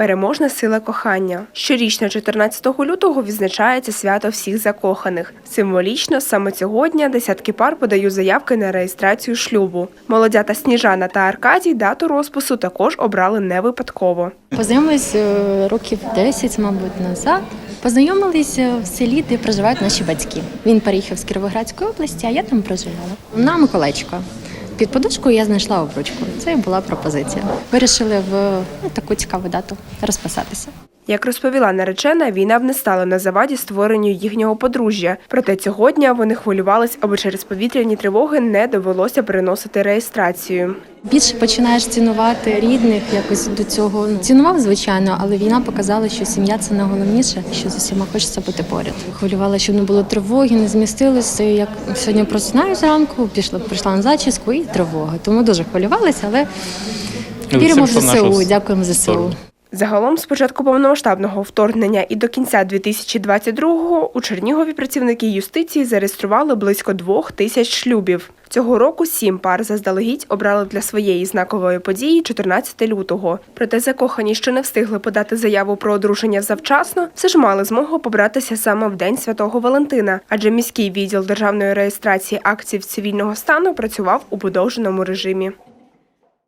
Переможна сила кохання. Щорічно, 14 лютого, відзначається свято всіх закоханих. Символічно саме цього дня десятки пар подають заявки на реєстрацію шлюбу. Молодята Сніжана та Аркадій дату розпису також обрали не випадково. Познайомились е, років 10, мабуть, назад. Познайомилися в селі, де проживають наші батьки. Він переїхав з Кіровоградської області, а я там проживала. На Миколаївська. Під подушкою я знайшла обручку. Це і була пропозиція. Вирішили в ну, таку цікаву дату розписатися. Як розповіла наречена, війна б не стала на заваді створенню їхнього подружжя. Проте цього дня вони хвилювались, аби через повітряні тривоги не довелося переносити реєстрацію. Більше починаєш цінувати рідних, якось до цього ну, цінував, звичайно, але війна показала, що сім'я це найголовніше, що з усіма хочеться бути поряд. Хвилювала, щоб не було тривоги, не змістилися. Як сьогодні просинаю зранку, пішла, прийшла на зачіску і тривога. Тому дуже хвилювалася, але віримо в ЗСУ. Дякуємо ЗСУ. Загалом, з початку повномасштабного вторгнення і до кінця 2022-го у Чернігові працівники юстиції зареєстрували близько двох тисяч шлюбів. Цього року сім пар заздалегідь обрали для своєї знакової події 14 лютого. Проте закохані, що не встигли подати заяву про одруження завчасно, все ж мали змогу побратися саме в день святого Валентина, адже міський відділ державної реєстрації актів цивільного стану працював у подовженому режимі.